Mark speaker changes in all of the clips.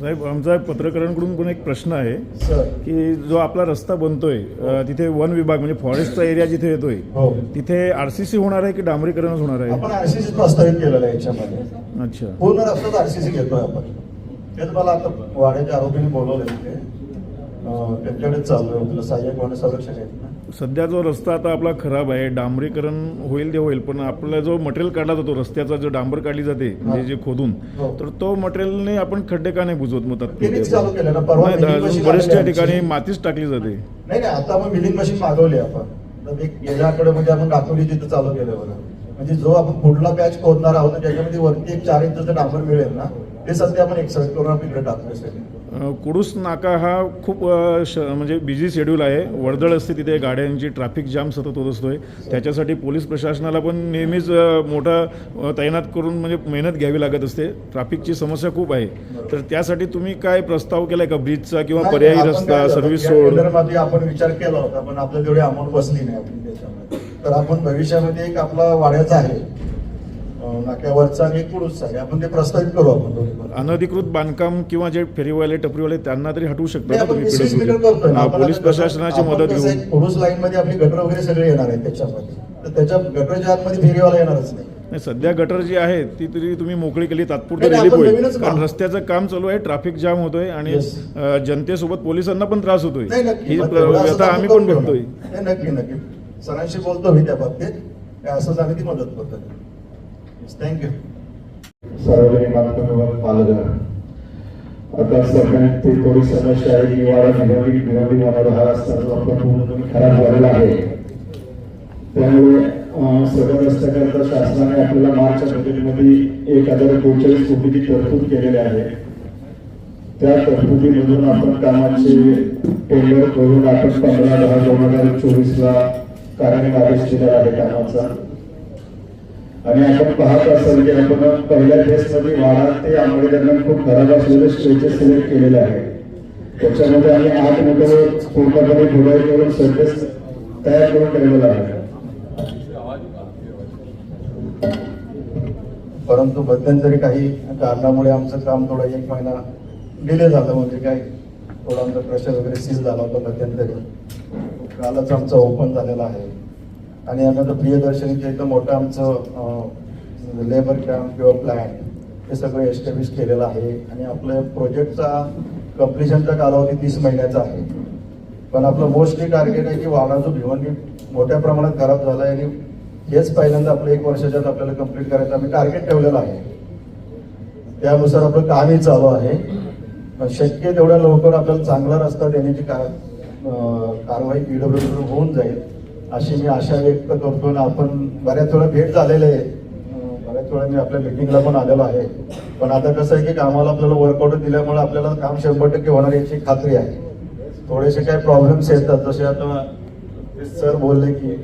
Speaker 1: साहेब आमचा पत्रकारांकडून पण एक प्रश्न आहे की जो आपला रस्ता बनतोय अ, तिथे वन विभाग म्हणजे फॉरेस्टचा एरिया जिथे येतोय
Speaker 2: हो.
Speaker 1: तिथे आरसीसी होणार आहे की डांबरीकरणच होणार आहे?
Speaker 2: आपण आरसीसी प्रस्तावित केलेलं आहे याच्यामध्ये.
Speaker 1: अच्छा.
Speaker 2: पूर्ण आरसीसी घेतोय आपण. तेच मला आता वाड्याच्या आरोपीने बोलवलं तिथे. अं, त्यांच्याकडे आपलं सहाय्यक वन संरक्षक आहेत ना.
Speaker 1: सध्या जो रस्ता आता आपला खराब आहे डांबरीकरण होईल ते होईल पण आपला जो मटेरियल काढला जातो रस्त्याचा जो डांबर काढली जाते म्हणजे जे खोदून
Speaker 2: हो.
Speaker 1: तर तो मटेरियलने आपण खड्डे का नाही बुजवत मग नाही, बरेचशा ठिकाणी. मातीच टाकली जाते.
Speaker 2: नाही नाही आता आपण मिलिंग मशीन मागवली आपण. तर एक गेल्या आठवड्यामध्ये आपण दाखवली तिथं चालू केलं बघा. म्हणजे जो आपण पुढला पॅच खोदणार आहोत त्याच्यामध्ये वरती एक चार इंचचं डांबर मिळेल ना ते सध्या आपण एक्सर्ट करून आपण इकडे टाकतोय.
Speaker 1: कुडूस नाका हा खूप श म्हणजे बिझी शेड्यूल आहे. वर्दळ असते तिथे गाड्यांची ट्रॅफिक जाम सतत होत असतोय. त्याच्यासाठी पोलीस प्रशासनाला पण नेहमीच मोठा तैनात करून म्हणजे मेहनत घ्यावी लागत असते. ट्रॅफिकची समस्या खूप आहे. तर त्यासाठी तुम्ही काय प्रस्ताव केलाय का ब्रिजचा किंवा पर्यायी रस्ता सर्व्हिस
Speaker 2: टेंडरमध्ये आपण विचार केला होता पण आपल्याला तेवढी अमाऊंट बसली नाही तर आपण भविष्यामध्ये एक आपला वाड्याचा आहे. नाक्यावरचा आणि एक पुरुषचा आहे. आपण ते प्रस्तावित करू आपण दोन्ही पण.
Speaker 1: अनधिकृत बांधकाम किंवा जे फेरीवाले टपरीवाले त्यांना तरी हटवू शकता
Speaker 2: आपण
Speaker 1: तुम्ही PWD? हा, पोलीस प्रशासनाची मदत घेऊन.
Speaker 2: पुरुष लाईन मध्ये आपली गटर वगैरे सगळे येणार आहेत त्याच्यामध्ये. तर त्याच्या गटरच्या आतमध्ये फेरीवाला येणारच नाही.
Speaker 1: नाही सध्या गटर जी आहे ती तरी तुम्ही मोकळी केली तात्पुरती
Speaker 2: नाही, नाही,
Speaker 1: रिलीफ
Speaker 2: आपण
Speaker 1: होईल
Speaker 2: नवीनच
Speaker 1: कारण
Speaker 2: बांधू.
Speaker 1: रस्त्याचं काम चालू आहे ट्रॅफिक जाम होतोय आणि
Speaker 2: Yes.
Speaker 1: अ, जनतेसोबत पोलिसांना पण त्रास होतोय.
Speaker 2: नाही नक्की.
Speaker 1: ही
Speaker 2: मग
Speaker 1: प्र-
Speaker 2: तेवढं असं
Speaker 1: व्यथा
Speaker 2: आपण
Speaker 1: आम्ही पण
Speaker 2: करू ना.
Speaker 1: बघतोय
Speaker 2: नाही, नक्की नक्की. सरांशी बोलतो मी त्या बाबतीत. असंच आम्ही ती मदत करतो थँक्यू
Speaker 3: सार्वजनिक बांधकामावर आता सगळ्यात ते थोडी समस्या आहे की वारा निघाली निघाली होणारा हा आपला पूर्णपणे खराब झालेला आहे. त्यामुळे अं, सगळ्या रस्त्याकरता शासनाने आपल्याला मार्चच्या बजेटमध्ये एक हजार एकोणचाळीस कोटीची तरतूद केलेली आहे. त्या तरतुदीमधून आपण कामाचे टेंडर करून आपण पंधरा दहा दोन हजार चोवीसला कार्यान्वयन आदेश दिलेला आहे कामाचा. आणि आपण पाहत असाल की आपण पहिल्या फेजमध्ये वाडा ते आंबोली दरम्यान खूप खराब असलेले स्ट्रेचेस सिलेक्ट केलेले आहे त्याच्यामध्ये आम्ही आठ मीटर पूर्णपणे खुदाई करून स्टेजेस तयार करून ठेवलेला आहे.
Speaker 2: परंतु मध्यंतरी काही कारणामुळे आमचं काम थोडं एक महिना डिले झालं म्हणजे काय थोडं आमचं प्रेशर वगैरे सीज झाला होता मध्यंतरी. कालच आमचं ओपन झालेलं आहे. आणि आम्ही आता प्रियदर्शनीचं एकदम मोठं आमचं लेबर कॅम्प किंवा प्लॅन हे सगळं एस्टॅब्लिश केलेलं आहे. आणि आपलं प्रोजेक्टचा कम्प्लिशनचा कालावधी तीस महिन्याचा आहे. पण आपलं मोस्टली टार्गेट आहे की वाडा जो भिवंडी मोठ्या प्रमाणात खराब झाला आहे आणि हेच पहिल्यांदा आपलं एक वर्षाच्यात आपल्याला कंप्लीट करायचं आम्ही टार्गेट ठेवलेलं आहे. त्यानुसार आपलं कामही चालू आहे. शक्य तेवढ्या लवकर आपल्याला चांगला रस्ता देण्याची कार कारवाई पीडब्ल्यू होऊन जाईल. अशी मी आशा व्यक्त करतो आणि आपण बऱ्याच वेळा भेट झालेले आहे. बऱ्याच वेळा मी आपल्या मिटिंगला पण आलेलो आहे. पण आता कसं आहे की कामाला आपल्याला वर्कआउट दिल्यामुळे आपल्याला काम शंभर टक्के होणार याची खात्री आहे. थोडेसे काही प्रॉब्लेम्स येतात. जसे आता सर बोलले की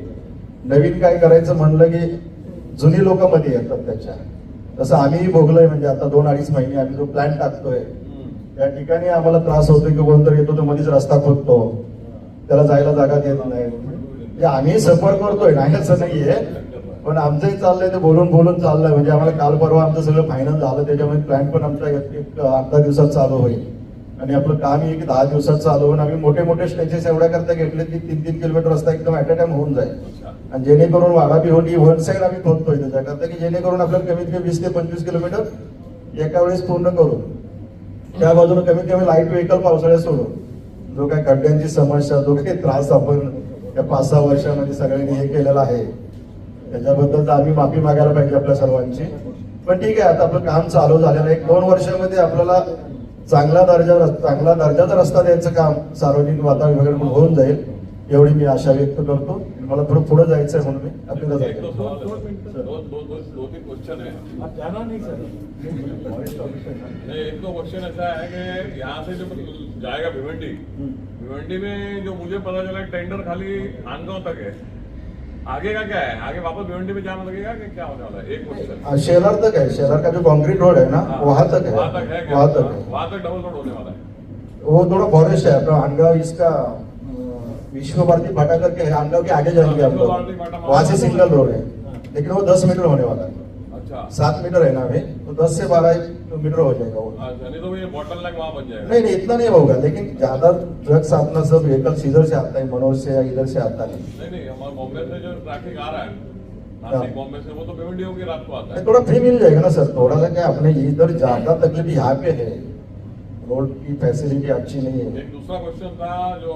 Speaker 2: नवीन काय करायचं म्हणलं की जुनी लोक मध्ये येतात त्याच्या. तसं आम्हीही भोगलोय म्हणजे आता दोन अडीच महिने आम्ही जो प्लॅन टाकतोय त्या ठिकाणी आम्हाला त्रास होतो की कोणतरी येतो तो मध्येच रस्ता खोदतो. त्याला जायला जागा देत नाही म्हणजे आम्ही सपोर्ट करतोय नाही असं नाहीये. पण आमचंही चाललंय ते बोलून बोलून चाललंय. म्हणजे आम्हाला काल परवा आमचं सगळं फायनल झालं त्याच्यामुळे प्लॅन पण आमचा एक आठ दहा दिवसात चालू होईल. आणि आपलं काम एक दहा दिवसात चालू होऊन आम्ही मोठे मोठे स्ट्रेचेस एवढ्या करता घेतले की तीन तीन किलोमीटर रस्ता एकदम ॲट अ टाइम होऊन जाईल. आणि जेणेकरून वाडा होऊन वन साईड आम्ही खोदतोय त्याच्याकरता की जेणेकरून आपल्याला कमीत कमी वीस ते पंचवीस किलोमीटर एका वेळेस पूर्ण करू त्या बाजूने कमीत कमी लाइट व्हेकल पावसाळ्यात सोडू जो काही खड्ड्यांची समस्या जो काही त्रास आपण या पाच सहा वर्षामध्ये सगळ्यांनी हे केलेलं आहे. त्याच्याबद्दल तर आम्ही माफी मागायला पाहिजे आपल्या सर्वांची. पण ठीक आहे आता आपलं काम चालू झालेलं आहे. एक दोन वर्षामध्ये आपल्याला चांगला दर्जा चांगला दर्जाचा रस्ता द्यायचं काम सार्वजनिक वातावरण वगैरे होऊन जाईल. एवढी मी आशा व्यक्त करतो. मला थोडं पुढे जायचं आहे म्हणून मी आपल्याला
Speaker 4: एक तो क्वेश्चन ऐसा है कि यहाँ से जो जाएगा भिवंडी. भिवंडी में जो मुझे पता चला टेंडर खाली आनगांव तक है आगे का क्या? है आगे वापस भिवंडी में जाना लगेगा कि क्या होने वाला है? एक क्वेश्चन
Speaker 2: शेलार तक है शेलार का जो कॉन्क्रीट रोड है ना वहां तक है
Speaker 4: वहाँ तक है
Speaker 2: वहां तक
Speaker 4: डबल रोड होने वाला है
Speaker 2: वो थोड़ा फॉरेस्ट है अपना अनगांव इसका विश्व भारती भाटा करके अनगांव के आगे जाएँगे हम लोग। वहाँ से सिंगल रोड है। लेकिन वो दस मीटर होने वाला है।
Speaker 4: अच्छा।
Speaker 2: सात मीटर है ना हमें तो दस से बारह मीटर हो जाएगा वो।
Speaker 4: अच्छा नहीं तो ये बॉटल नेक वहाँ बन जाएगा।
Speaker 2: नहीं नहीं इतना नहीं होगा। लेकिन ज़्यादा ड्रग्स अपना सब व्हीकल सीधर से आता है मनोज से या इधर से आता नहीं।
Speaker 4: नहीं नहीं हमारे बॉम्बे से जो ट्रैफ़िक आ रहा है। बॉम्बे से वो तो भिवंडी होगी रात को आता है।
Speaker 2: थोड़ा फ्री मिल जाएगा ना सर। थोड़ा सा क्या अपने इधर ज़्यादा तकलीफ़ यहाँ पे है। रोड की फैसिलिटी अच्छी नहीं है।
Speaker 4: एक दूसरा क्वेश्चन था जो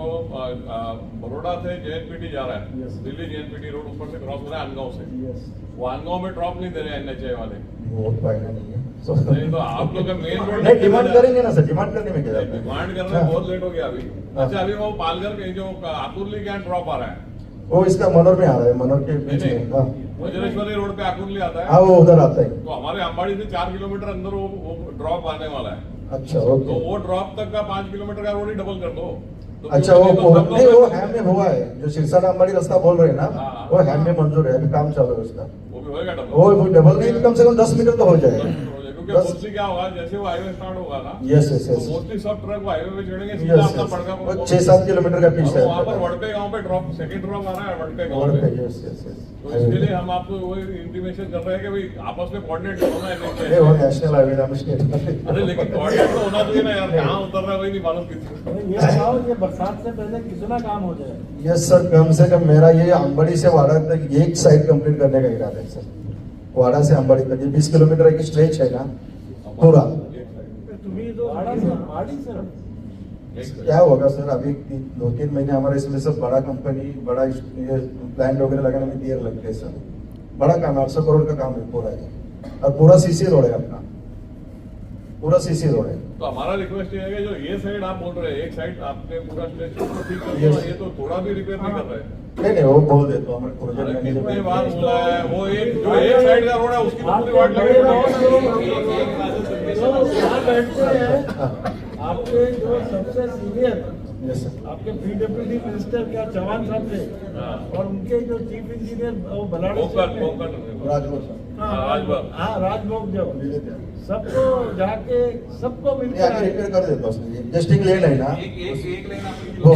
Speaker 4: बड़ौदा से जेएनपीटी जा रहा है।
Speaker 2: Yes.
Speaker 4: दिल्ली जेएनपीटी रोड ऊपर से क्रॉस हो रहा है अनगांव से। Yes. वो अनगांव में ड्रॉप नहीं दे रहे एनएचए वाले।
Speaker 2: बहुत फ़ायदा नहीं है। So-
Speaker 4: नहीं तो आप लोग का मेन रोड
Speaker 2: नहीं डिमांड करेंगे ना सर डिमांड करने में क्या
Speaker 4: डिमांड करने में बहुत लेट हो गया अभी।
Speaker 2: हाँ।
Speaker 4: अच्छा अभी वो पालघर के जो आकुर्ली क्या ड्रॉप आ रहा है।
Speaker 2: वो इसका मनोर में आ रहा है मनोर के बीच में हाँ।
Speaker 4: वज्रेश्वरी रोड पे आकुर्ली आता
Speaker 2: है।
Speaker 4: हाँ
Speaker 2: वो उधर आता है।
Speaker 4: तो हमारे अंबाड़ी से चार किलोमीटर अंदर वो, वो ड्रॉप आने वाला है।
Speaker 2: अच्छा ओके तो
Speaker 4: वो ड्रॉप तक का पाँच किलोमीटर का रोड ही डबल कर दो। तो
Speaker 2: अच्छा वो
Speaker 4: तो
Speaker 2: वो- नहीं वो हैम में हुआ है। जो सिरसा नामबाड़ी रास्ता बोल रहे हैं ना
Speaker 4: हाँ।
Speaker 2: वो हैम में मंजूर है अभी काम चालू है उसका।
Speaker 4: वो भी होएगा डबल
Speaker 2: वो वो डबल नहीं कम से कम दस मीटर तो हो जाएगा। यस छह सात किलोमीटर का पीछे
Speaker 4: अरे लेकिन कोऑर्डिनेट तो होना चाहिए ना यार कहाँ उतर रहा है
Speaker 5: बरसात से पहले कितना काम हो जाए?
Speaker 2: यस सर कम से कम मेरा ये अंबड़ी से वाड़ा तक एक साइड कंप्लीट करने का इरादा है सर वाड़ा से अंबाड़ी ये बीस किलोमीटर एक स्ट्रेच है ना? पूरा क्या होगा सर, अभी दो तीन महीने हमारे इसमें सब बड़ा कंपनी बड़ा प्लान वगैरह लगाने में देर लगते हैं सर। बड़ा काम है आठ सौ करोड़ का काम है पूरा। है और पूरा सीसी रोड है अपना। पूरा सीसी रोड है
Speaker 4: तो हमारा रिक्वेस्ट ये है कि जो ये साइड आप बोल रहे हैं एक साइड आपने पूरा स्ट्रेच को ठीक कर. दिया ये तो थोड़ा भी रिपेयर नहीं कर रहे
Speaker 2: नहीं नहीं वो बोल देते हमारे प्रोजेक्ट मैनेजर
Speaker 4: कितने बार बोला है वो एक जो एक साइड का रोड है उसकी तो पूरी वाट लगी है
Speaker 5: हैं
Speaker 2: हाँ
Speaker 5: आपके जो सबसे सीनियर आपके पीडब्ल्यूडी मिनिस्टर क्या चौहान साहब थे?
Speaker 4: हाँ।
Speaker 5: और उनके जो चीफ इंजीनियर वो बलाड़ी
Speaker 2: राजभोग
Speaker 5: हाँ,
Speaker 4: राजभोग।
Speaker 5: हाँ जो सबको जाके सबको मिलकर
Speaker 2: रिपेयर कर देतो उसने जस्टिंग लेन आहे ना। हो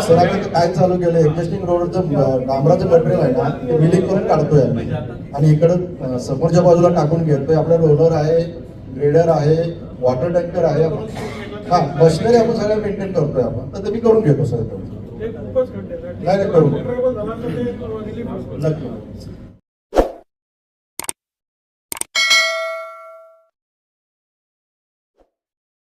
Speaker 2: सर काय चालू केलं। एक्झिस्टिंग रोडचं डांबराचं मटेरियल आहे ना ते बिलिंग करून काढतोय आम्ही. आणि इकडं समोरच्या बाजूला टाकून घेतोय. आपला रोलर आहे ग्रेडर आहे वॉटर टँकर आहे. हा मशिनरी आपण सगळ्या मेंटेन करतोय आपण तर ते मी करून घेतो सर. नाही, करू. नक्की